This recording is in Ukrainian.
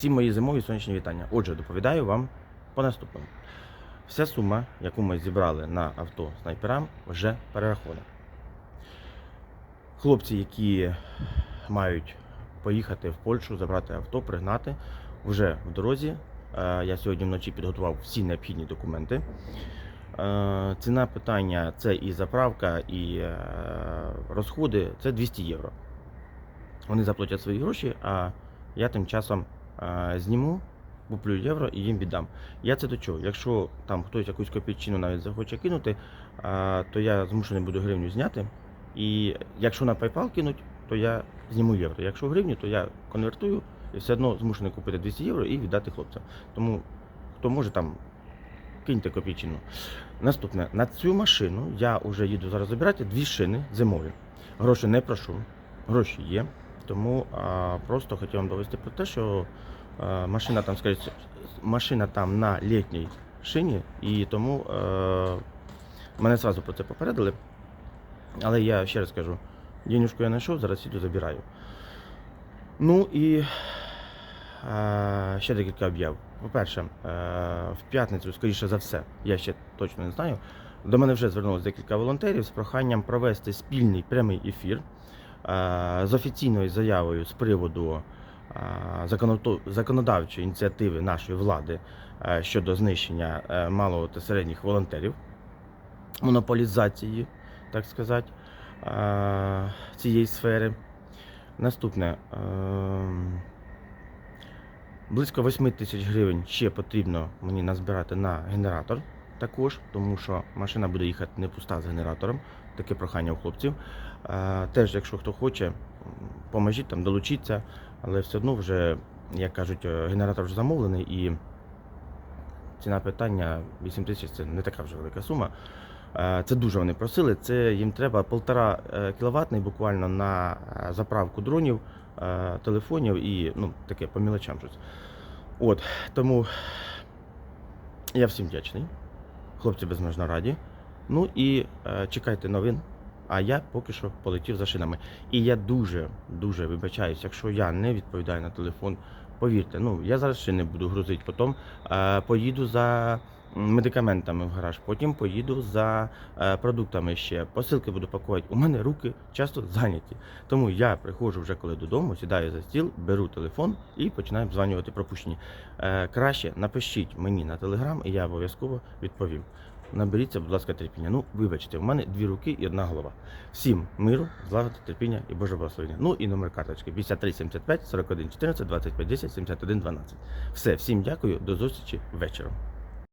Всі мої зимові сонячні вітання. Отже, доповідаю вам по наступному. Вся сума, яку ми зібрали на авто снайперам, вже перерахована. Хлопці, які мають поїхати в Польщу, забрати авто, пригнати, вже в дорозі. Е, Я сьогодні вночі підготував всі необхідні документи. Е, Ціна питання це і заправка, і е, розходи це 200 євро. Вони заплатять свої гроші, а я тим часом зніму, куплю євро і їм віддам. Я це до чого? Якщо там хтось якусь копійчину навіть захоче кинути, то я змушений буду гривню зняти. І якщо на PayPal кинуть, то я зніму євро. Якщо гривню, то я конвертую і все одно змушений купити 200 євро і віддати хлопцям. Тому хто може там, киньте копійчину. Наступне, на цю машину я вже їду зараз забирати дві шини зимові. Гроші не прошу, гроші є. Тому а, просто хотів вам довести про те, що машина там, скажімо, машина там на літній шині, і тому е, мене одразу про це попередили. Але я ще раз кажу, денежку я знайшов, зараз іду забираю. Ну і е, ще декілька об'яв. По-перше, е, в п'ятницю, скоріше за все, я ще точно не знаю. До мене вже звернулося декілька волонтерів з проханням провести спільний прямий ефір е, з офіційною заявою з приводу законодавчої ініціативи нашої влади е, щодо знищення е, малого та середніх волонтерів, монополізації, так сказати, е, цієї сфери. Наступне. е, Близько 8 тисяч гривень ще потрібно мені назбирати на генератор також, тому що машина буде їхати не пуста з генератором. Таке прохання у хлопців. Е, Теж, якщо хто хоче, поможіть там, долучіться, але все одно вже, як кажуть, е, генератор вже замовлений і ціна питання 8 тисяч це не така вже велика сума. Е, Це дуже вони просили. Це їм треба 1,5 кіловатний буквально на е, заправку дронів, е, телефонів і ну, таке по мілочам щось. От, тому я всім вдячний. Хлопці безмежно раді. Ну і е, чекайте новин. А я поки що полетів за шинами. І я дуже, дуже вибачаюсь, якщо я не відповідаю на телефон, повірте, ну я зараз ще не буду грузити, потім е, поїду за медикаментами в гараж, потім поїду за е, продуктами ще. Посилки буду пакувати. У мене руки часто зайняті. Тому я приходжу вже коли додому, сідаю за стіл, беру телефон і починаю обзванювати пропущені. Е, краще напишіть мені на телеграм, і я обов'язково відповім. Наберіться, будь ласка, терпіння. Ну, вибачте, у мене дві руки і одна голова. Всім миру, злагоди, терпіння і Боже благословення. Ну і номер карточки 53 75 41 14 25 10 71 12. Все, всім дякую, до зустрічі вечором.